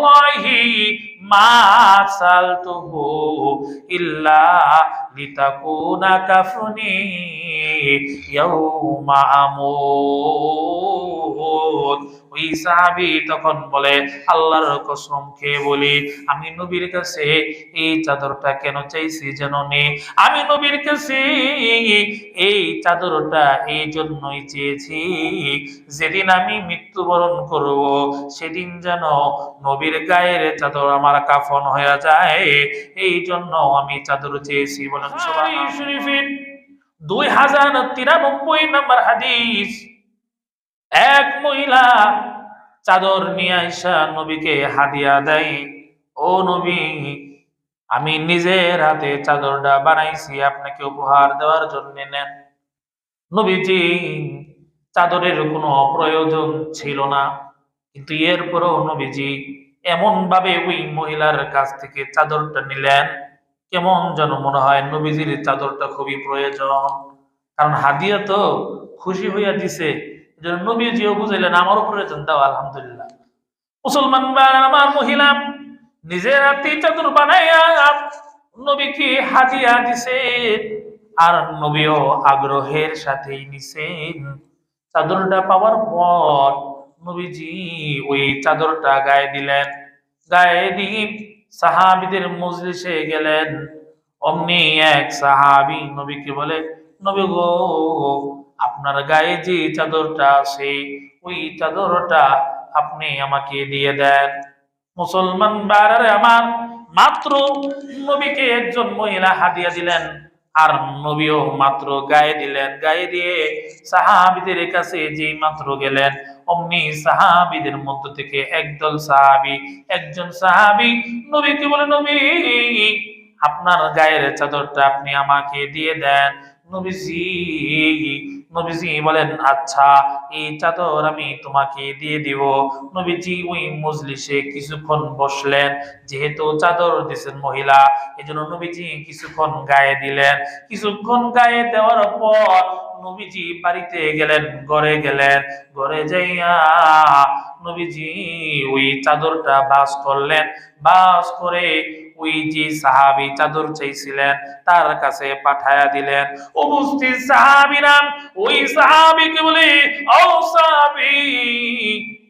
ওয়াল্লাহি মা সালতুহু ইল্লা লিতাকুনা কাফনি ইয়াউমা আমুত। ওই সাহাবী তখন বলে, আল্লাহর কসম খেয়ে বলি, আমি নবীর কাছে এই চাদরটা কেন চাইছি যেন নে? আমি নবীর কাছে এই চাদরটা এই জন্যই চেয়েছি, যেদিন আমি মৃত্যুবরণ করব, সেদিন যেন নবীর গায়ের চাদর আমার কাফন হয়ে যায়। এই জন্য আমি চাদর চেয়েছি, বলেন শরীফের দুই হাজার তিরানব্বই নম্বর হাদিস। এক মহিলা চাদর নিয়ে আইসা নবীকে হাদিয়া দেয়, ও নবী, আমি নিজের হাতে চাদরটা বানাইছি, আপনাকে উপহার দেওয়ার জন্য নেন। নবীজি, চাদরের কোনো প্রয়োজন ছিল না, কিন্তু এরপরও নবীজি এমন ভাবে ওই মহিলার কাছ থেকে চাদরটা নিলেন। কেমন যেন মনে হয় নবীজির চাদরটা খুবই প্রয়োজন। কারণ হাদিয়া তো খুশি হইয়া দিছে। নবীজিও বুঝাইলেন আমারও প্রয়োজন দাও, আলহামদুলিল্লাহ। মুসলমান আমার মহিলা, নিজের হাতে চাদর বানাইয়া নবীকে হাদিয়া দিছে। আর নবীও আগ্রহের সাথেই নিছেন। চাদরটা পাওয়ার পর নবীজি ওই চাদরটা গায়ে দিলেন। গায়ে দিয়ে সাহাবিদের মজলিসে গেলেন। অমনি এক সাহাবি নবীকে বলে, নবী গো, আপনার গায়ে যে চাদরটা আছে, ওই চাদরটা আপনি আমাকে দিয়ে দেন। মুসলমান বারারে আমার মাত্র নবীকে একজন মহিলা হাদিয়া দিলেন। আর নবীও মাত্র গায়ে দিলেন, গায়ে দিয়ে সাহাবিদের কাছে যে মাত্র গেলেন, অমনি সাহাবিদের মধ্য থেকে একদল সাহাবি, একজন সাহাবি, নবীকে বলে, নবী, আপনার গায়ের চাদরটা আপনি আমাকে দিয়ে দেন। নবীজি নবীজি বলেন আচ্ছা এই চাদর আমি তোমাকে দিয়ে দিব। নবীজি ওই মজলিসে কিছুক্ষণ বসলেন, যেহেতু চাদর দিছেন মহিলা, এজন্য নবীজি কিছুক্ষণ গায়ে দিলেন। কিছুক্ষণ গায়ে দেওয়ার পর নবীজি বাড়িতে গেলেন, ঘরে গেলেন, ঘরে যাইয়া নবীজি ওই চাদরটা বাস করলেন। বাস করে ওই যে সাহাবি চাদর চাইছিলেন, তার কাছে পাঠায়া দিলেন। উপস্থিত সাহাবিরা ওই সাহাবিকে বলে, ও সাহাবি,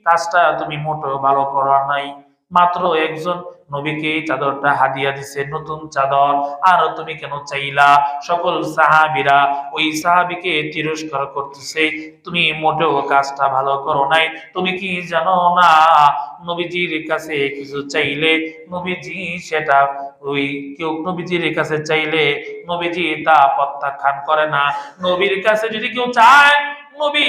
কাজটা তুমি মোটো ভালো করো নাই। মাত্র একজন নবীকে চাদরটা হাদিয়া দিছে, নতুন চাদর। আর তুমি কেন চাইলা? সকল সাহাবিরা ওই সাহাবিকে তিরস্কার করতেছে, তুমি মোটেও কাজটা ভালো করো নাই, তুমি কি জানো না? নবীজির কাছে কিছু চাইলে নবীজি সেটা ওই কেউ নবীজির কাছে চাইলে নবীজি তা প্রত্যাখ্যান করে না। নবীর কাছে যদি কেউ চায়, নবী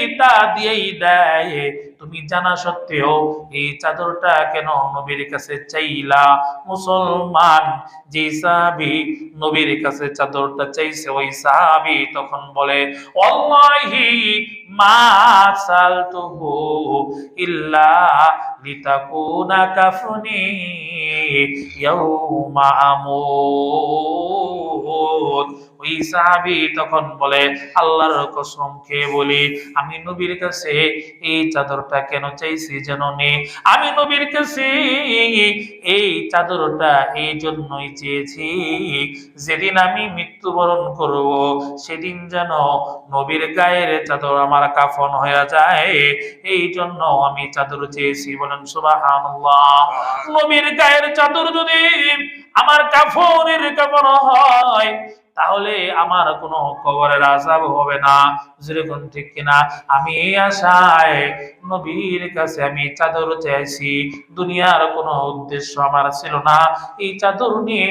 দিয়েই দেয়। তুমি জানা সত্ত্বেও এই চাদরটা কেন নবীর কাছে চাইলা? মুসলমান যে সাহাবি নবীর কাছে চাদরটা চাইছে, ওই সাহাবি তখন বলে সালতুহু ইল্লা ওই সাহাবি তখন বলে আল্লাহর কসম খেয়ে বলি আমি নবীর কাছে এই চাদরটা কেন চাইছি আমি নবীর কাছে এই চাদরটা এই জন্যই চেয়েছি যেদিন আমি মৃত্যুবরণ করব সেদিন যেন নবীর গায়ের চাদর আমার কাফন হয়ে যায় এই জন্য আমি চাদর চেয়েছি। বলেন সুবহানাল্লাহ। নবীর গায়ের চাদর যদি আমার কাফনের কাপড় হয় তাহলে আমার কোনো কবরের আজাব হবে না। যেরকম ঠিক কিনা, আমি এই আশায় নবীর কাছে আমি চাদর চাইছি। দুনিয়ার কোনো উদ্দেশ্য আমার ছিল না। এই চাদর নিয়ে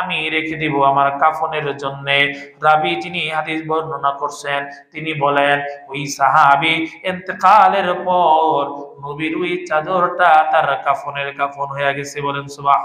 আমি রেখে দিব আমার কাফনের জন্য। রাবি যিনি হাদিস বর্ণনা করছেন, তিনি বলেন, ওই সাহাবি এতেকালের পর নবীর ওই চাদরটা তার কাফনের কাফন হয়ে গেছে বলেন সুবাহ